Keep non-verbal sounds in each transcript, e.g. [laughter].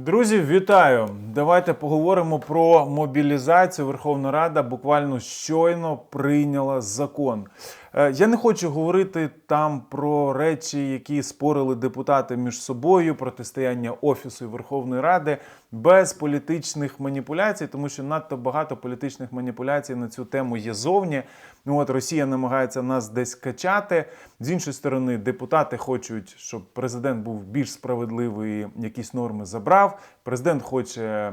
Друзі, вітаю! Давайте поговоримо про мобілізацію. Верховна Рада буквально щойно прийняла закон. Е, Я не хочу говорити там про речі, які спорили депутати між собою, протистояння Офісу і Верховної Ради без політичних маніпуляцій, тому що надто багато політичних маніпуляцій на цю тему є зовні. Ну от Росія намагається нас десь качати. З іншої сторони, депутати хочуть, щоб президент був більш справедливий, якісь норми забрав. Президент хоче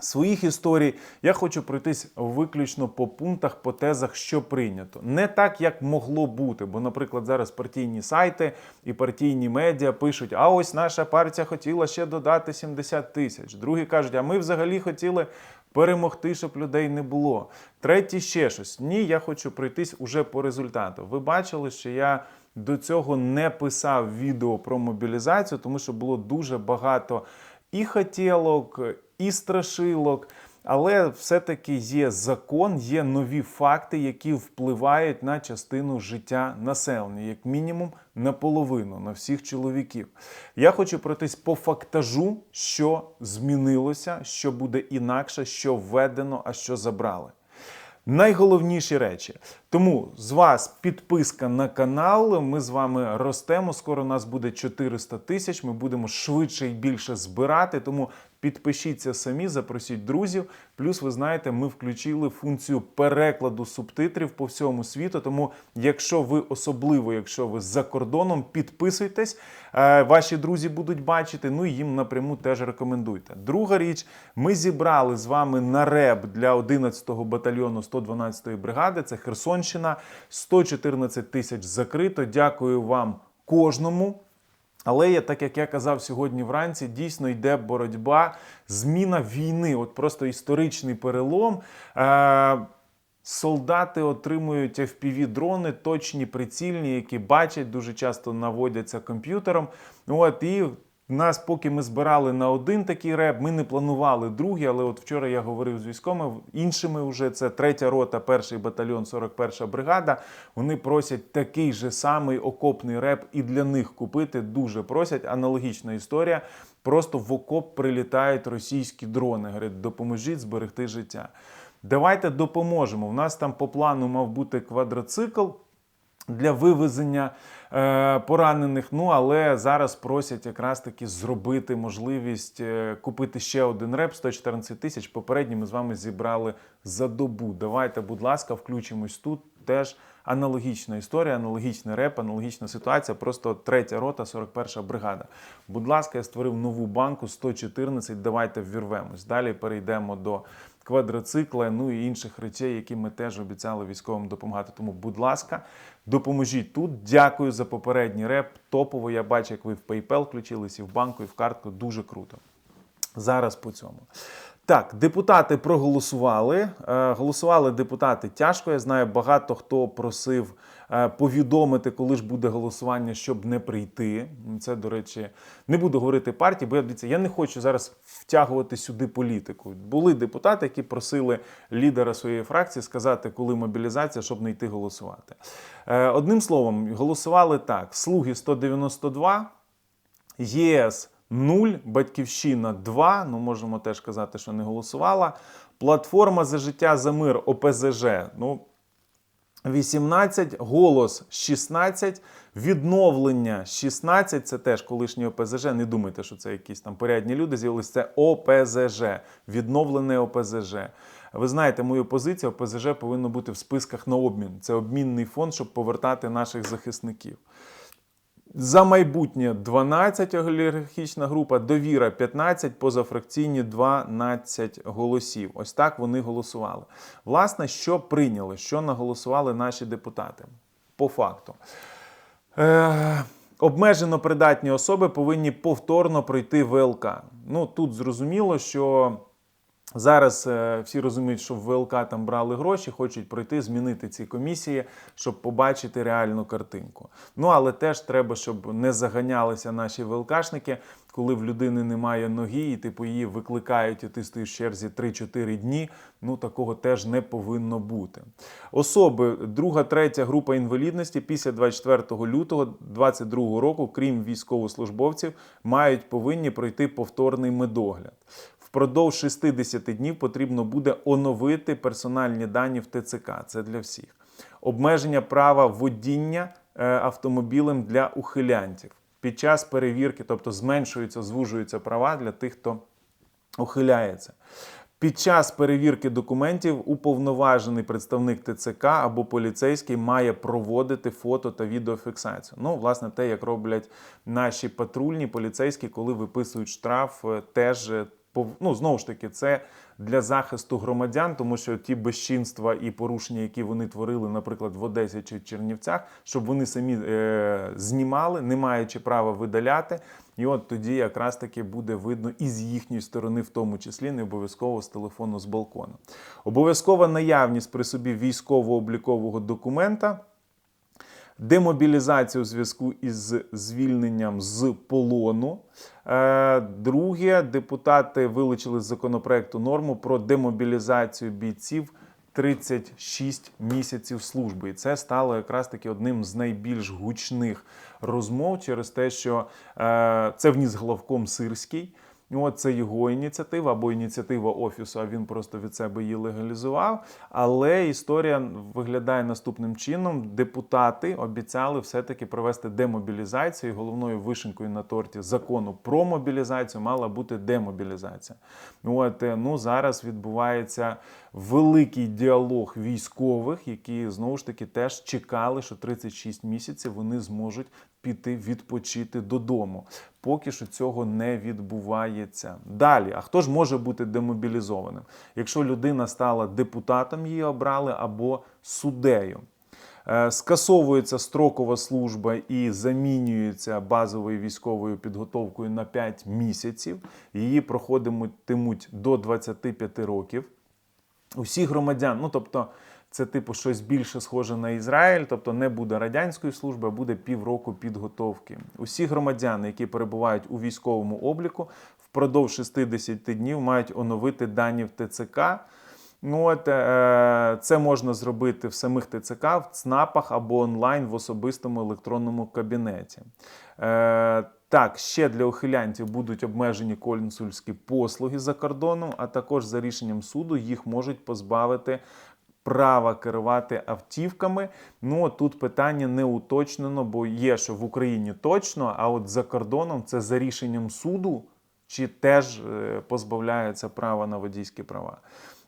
своїх історій. Я хочу пройтись виключно по пунктах, по тезах, що прийнято. Не так, як могло бути. Бо, наприклад, зараз партійні сайти і партійні медіа пишуть: а ось наша партія хотіла ще додати 70 тисяч. Другі кажуть, а ми взагалі хотіли. Перемогти, щоб людей не було. Третій ще щось. Ні, я хочу пройтись уже по результату. Ви бачили, що я до цього не писав відео про мобілізацію, тому що було дуже багато і хотілок, і страшилок. Але все-таки є закон, є нові факти, які впливають на частину життя населення, як мінімум наполовину, на всіх чоловіків. Я хочу пройтись по фактажу, що змінилося, що буде інакше, що введено, а що забрали. Найголовніші речі. Тому з вас підписка на канал. Ми з вами ростемо. Скоро нас буде 400 тисяч. Ми будемо швидше і більше збирати. Тому підпишіться самі, запросіть друзів. Плюс, ви знаєте, ми включили функцію перекладу субтитрів по всьому світу. Тому, якщо ви особливо, якщо ви за кордоном, підписуйтесь. Е, Ваші друзі будуть бачити. Ну і їм напряму теж рекомендуйте. Друга річ, ми зібрали з вами на реп для 11-го батальйону 112-ї бригади. Це Херсонщина. 114 тисяч закрито. Дякую вам кожному. Але є, так як я казав сьогодні вранці, дійсно йде боротьба, зміна війни, от просто історичний перелом. Е- Солдати отримують fpv дрони точні, прицільні, які бачать, дуже часто наводяться комп'ютером. От і нас, поки ми збирали на один такий реп, ми не планували другий, але от вчора я говорив з військовими іншими вже це третя рота, перший батальйон, 41 бригада. Вони просять такий же самий окопний реп і для них купити. Дуже просять. Аналогічна історія. Просто в окоп прилітають російські дрони. Говорять, допоможіть зберегти життя. Давайте допоможемо. У нас там по плану мав бути квадроцикл для вивезення поранених. Ну але зараз просять якраз таки зробити можливість е, купити ще один реп 114 тисяч. Попередній ми з вами зібрали за добу. Давайте, будь ласка, включимось тут. Теж аналогічна історія, аналогічний реп, аналогічна ситуація. Просто третя рота, 41 бригада. Будь ласка, я створив нову банку 114. Давайте ввірвемось. Далі перейдемо до квадроцикла, ну і інших речей, які ми теж обіцяли військовим допомагати. Тому, будь ласка, допоможіть тут. Дякую за попередній реп. Топово я бачу, як ви в PayPal включились і в банку, і в картку. Дуже круто. Зараз по цьому. Так, депутати проголосували. Е, Голосували депутати тяжко. Я знаю, багато хто просив е, повідомити, коли ж буде голосування, щоб не прийти. Це, до речі, не буду говорити партії, бо я я не хочу зараз втягувати сюди політику. Були депутати, які просили лідера своєї фракції сказати, коли мобілізація, щоб не йти голосувати. Е, Одним словом, голосували так: Слуги 192, ЄС 0, Батьківщина 2. Ну, можемо теж казати, що не голосувала. Платформа за життя за мир ОПЗЖ. Ну, 18, голос 16, відновлення 16. Це теж колишній ОПЗЖ. Не думайте, що це якісь там порядні люди. З'явилися це ОПЗЖ, відновлене ОПЗЖ. Ви знаєте, мою позицію ОПЗЖ повинно бути в списках на обмін. Це обмінний фонд, щоб повертати наших захисників. За майбутнє 12 олігархічна група, довіра 15, позафракційні 12 голосів. Ось так вони голосували. Власне, що прийняли, що наголосували наші депутати? По факту. Е, обмежено придатні особи повинні повторно пройти ВЛК. Ну тут зрозуміло, що Зараз е, всі розуміють, що в ВЛК там брали гроші, хочуть пройти, змінити ці комісії, щоб побачити реальну картинку. Ну але теж треба, щоб не заганялися наші ВЛКшники, коли в людини немає ноги, і типу її викликають, і ти стоїш в черзі 3-4 дні. Ну такого теж не повинно бути. Особи, друга, третя група інвалідності після 24 лютого 2022 року, крім військовослужбовців, мають повинні пройти повторний медогляд. Впродовж 60 днів потрібно буде оновити персональні дані в ТЦК. Це для всіх. Обмеження права водіння е, автомобілем для ухилянтів. Під час перевірки, тобто зменшуються, звужуються права для тих, хто ухиляється. Під час перевірки документів уповноважений представник ТЦК або поліцейський має проводити фото та відеофіксацію. Ну, власне, те, як роблять наші патрульні поліцейські, коли виписують штраф, е, теж е, ну, знову ж таки, це для захисту громадян, тому що ті безчинства і порушення, які вони творили, наприклад, в Одесі чи Чернівцях, щоб вони самі е, знімали, не маючи права видаляти. І от тоді якраз таки буде видно і з їхньої сторони, в тому числі, не обов'язково з телефону з балкона. Обов'язкова наявність при собі військово-облікового документа. Демобілізацію у зв'язку із звільненням з полону. Е, Друге, депутати вилучили з законопроекту норму про демобілізацію бійців 36 місяців служби. І це стало якраз таки одним з найбільш гучних розмов через те, що е, це вніс главком Сирський. От це його ініціатива або ініціатива офісу, а він просто від себе її легалізував. Але історія виглядає наступним чином: депутати обіцяли все-таки провести демобілізацію. Головною вишенькою на торті закону про мобілізацію мала бути демобілізація. От е, ну зараз відбувається великий діалог військових, які знову ж таки теж чекали, що 36 місяців вони зможуть піти відпочити додому. Поки що цього не відбувається. Далі, а хто ж може бути демобілізованим? Якщо людина стала депутатом, її обрали або суддею. Е, Скасовується строкова служба і замінюється базовою військовою підготовкою на 5 місяців. Її проходитимуть до 25 років. Усі громадян, ну тобто, це типу щось більше схоже на Ізраїль, тобто не буде радянської служби, а буде півроку підготовки. Усі громадяни, які перебувають у військовому обліку, впродовж 60 днів мають оновити дані в ТЦК. Ну, от, е, це можна зробити в самих ТЦК, в ЦНАПах або онлайн в особистому електронному кабінеті. Так, ще для ухилянтів будуть обмежені консульські послуги за кордоном, а також за рішенням суду їх можуть позбавити права керувати автівками. Ну тут питання не уточнено, бо є, що в Україні точно, а от за кордоном це за рішенням суду чи теж е, позбавляються права на водійські права.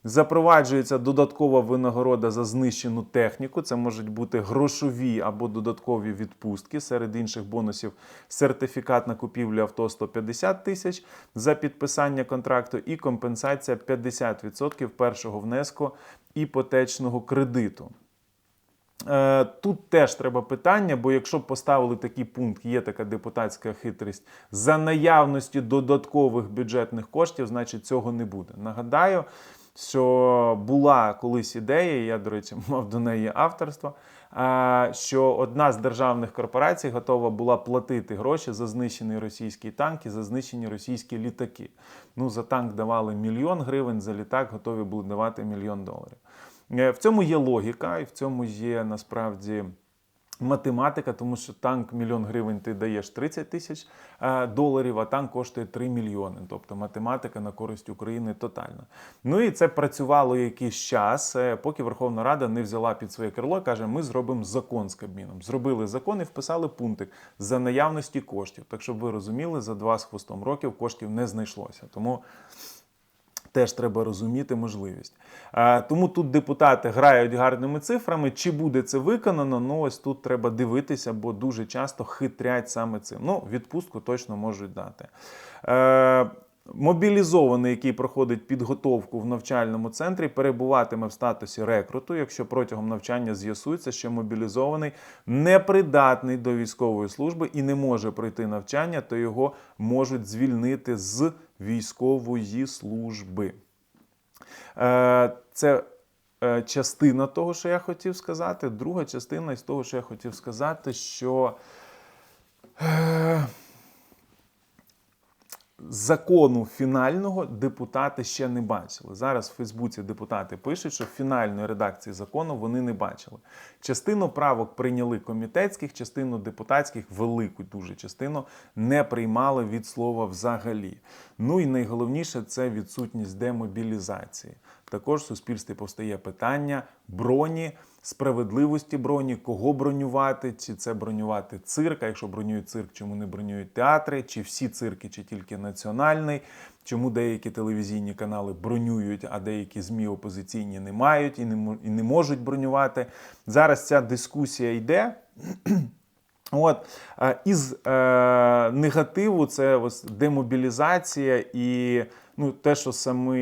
Запроваджується додаткова винагорода за знищену техніку. Це можуть бути грошові або додаткові відпустки. Серед інших бонусів сертифікат на купівлю авто 150 тисяч за підписання контракту і компенсація 50% першого внеску іпотечного кредиту. Е, Тут теж треба питання, бо якщо б поставили такий пункт, є така депутатська хитрість, за наявності додаткових бюджетних коштів, значить цього не буде. Нагадаю, що була колись ідея, я, до речі, [laughs] мав до неї авторство, що одна з державних корпорацій готова була платити гроші за знищений російський танк і за знищені російські літаки. Ну, за танк давали мільйон гривень, за літак готові були давати мільйон доларів. Е, В цьому є логіка, і в цьому є насправді математика, тому що танк мільйон гривень ти даєш 30 тисяч е, доларів, а танк коштує 3 мільйони. Тобто математика на користь України тотальна. Ну і це працювало якийсь час, е, поки Верховна Рада не взяла під своє крило каже, ми зробимо закон з Кабміном. Зробили закон і вписали пунктик за наявності коштів. Так щоб ви розуміли, за два з хвостом років коштів не знайшлося. Тому. Теж треба розуміти можливість. Тому тут депутати грають гарними цифрами. Чи буде це виконано? Ну ось тут треба дивитися, бо дуже часто хитрять саме цим. Ну, відпустку точно можуть дати. Е, Мобілізований, який проходить підготовку в навчальному центрі, перебуватиме в статусі рекруту, якщо протягом навчання з'ясується, що мобілізований непридатний до військової служби і не може пройти навчання, то його можуть звільнити з військової служби. Е, Це е, частина того, що я хотів сказати. Друга частина із того, що я хотів сказати, що е, закону фінального депутати ще не бачили. Зараз в Фейсбуці депутати пишуть, що фінальної редакції закону вони не бачили. Частину правок прийняли комітетських, частину депутатських, велику дуже частину не приймали від слова взагалі. Ну і найголовніше це відсутність демобілізації. Також в суспільстві повстає питання броні, справедливості броні, кого бронювати, чи це бронювати цирк, а якщо бронюють цирк, чому не бронюють театри, чи всі цирки, чи тільки національний, чому деякі телевізійні канали бронюють, а деякі ЗМІ опозиційні не мають і не, і не можуть бронювати. Зараз ця дискусія йде. [clears throat] От е, із е, негативу це ось демобілізація і ну, те, що самі,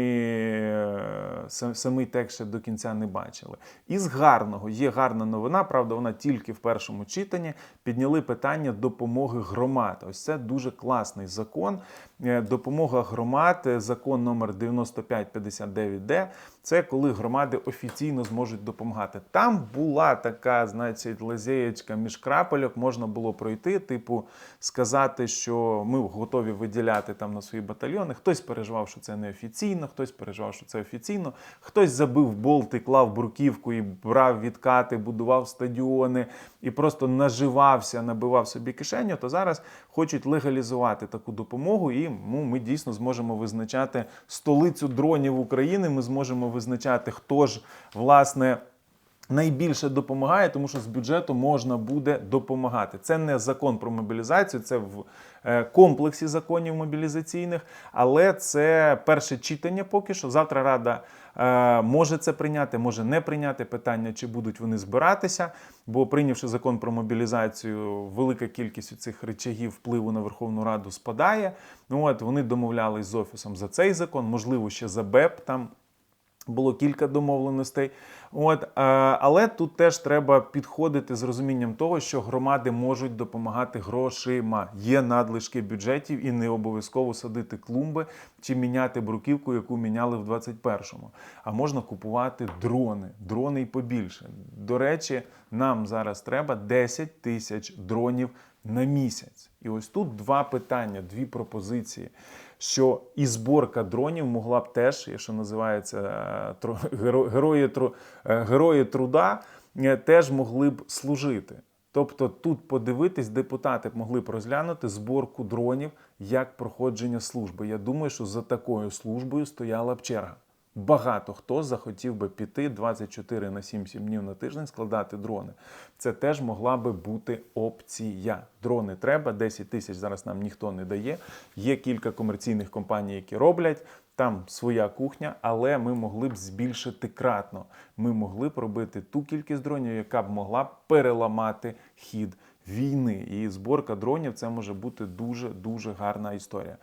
сам- самий текст ще до кінця не бачили. І з гарного є гарна новина, правда, вона тільки в першому читанні. Підняли питання допомоги громад. Ось це дуже класний закон. Е, Допомога громад, е, закон номер 9559Д. Це коли громади офіційно зможуть допомагати. Там була така, значить, лазєєчка між крапельок, можна було пройти, типу, сказати, що ми готові виділяти там на свої батальйони. Хтось переживав, що це не офіційно, хтось переживав, що це офіційно, хтось забив болти, клав бруківку і брав відкати, будував стадіони і просто наживався, набивав собі кишеню. То зараз хочуть легалізувати таку допомогу, і ну, ми дійсно зможемо визначати столицю дронів України. Ми зможемо визначати, хто ж власне. Найбільше допомагає, тому що з бюджету можна буде допомагати. Це не закон про мобілізацію, це в е, комплексі законів мобілізаційних, але це перше читання поки що. Завтра Рада е, може це прийняти, може не прийняти питання, чи будуть вони збиратися. Бо прийнявши закон про мобілізацію, велика кількість цих речагів впливу на Верховну Раду спадає. Ну от вони домовлялись з офісом за цей закон, можливо, ще за БЕП там було кілька домовленостей. От, е, але тут теж треба підходити з розумінням того, що громади можуть допомагати грошима. Є надлишки бюджетів і не обов'язково садити клумби чи міняти бруківку, яку міняли в 21-му. А можна купувати дрони, дрони і побільше. До речі, нам зараз треба 10 тисяч дронів на місяць. І ось тут два питання, дві пропозиції. Що і зборка дронів могла б теж, що називається е, герої, е, герої труда, е, теж могли б служити. Тобто тут подивитись, депутати б могли б розглянути зборку дронів як проходження служби. Я думаю, що за такою службою стояла б черга. Багато хто захотів би піти 24 на 7 7 днів на тиждень складати дрони. Це теж могла би бути опція. Дрони треба, 10 тисяч зараз нам ніхто не дає. Є кілька комерційних компаній, які роблять. Там своя кухня, але ми могли б збільшити кратно. Ми могли б робити ту кількість дронів, яка б могла переламати хід війни. І зборка дронів це може бути дуже дуже гарна історія.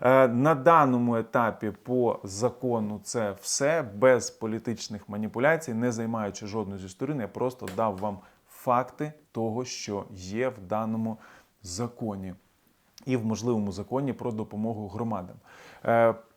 Е, на даному етапі по закону це все без політичних маніпуляцій, не займаючи жодної зі сторін. Я просто дав вам факти того, що є в даному законі і в можливому законі про допомогу громадам.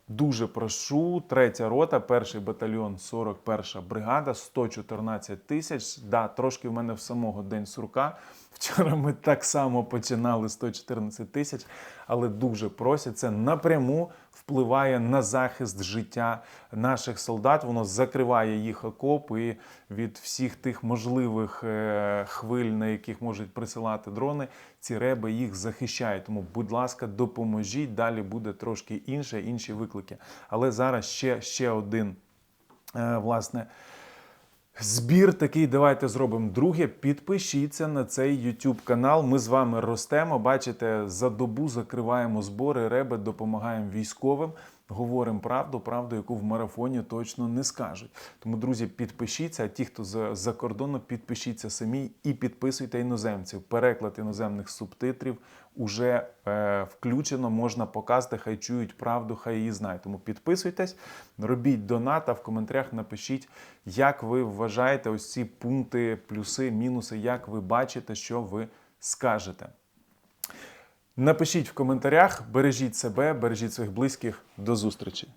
Дуже прошу, третя рота, перший батальйон, 41 бригада, 114 тисяч. Да, трошки в мене в самого день сурка. Вчора ми так само починали 114 тисяч, але дуже просять. Це напряму впливає на захист життя наших солдат. Воно закриває їх окопи від всіх тих можливих е, хвиль, на яких можуть присилати дрони. Ці реби їх захищають. Тому, будь ласка, допоможіть. Далі буде трошки інше, інші виклики. Але зараз ще, ще один е, власне. Збір такий, давайте зробимо друге. Підпишіться на цей YouTube канал. Ми з вами ростемо. Бачите, за добу закриваємо збори, реби, допомагаємо військовим. Говоримо правду, правду, яку в марафоні точно не скажуть. Тому, друзі, підпишіться. А ті, хто за, за кордону, підпишіться самі і підписуйте іноземців. Переклад іноземних субтитрів уже е, включено. Можна показати, хай чують правду, хай її знають. Тому підписуйтесь, робіть донат, а в коментарях напишіть, як ви вважаєте ось ці пункти, плюси, мінуси, як ви бачите, що ви скажете. Напишіть в коментарях, бережіть себе, бережіть своїх близьких. До зустрічі!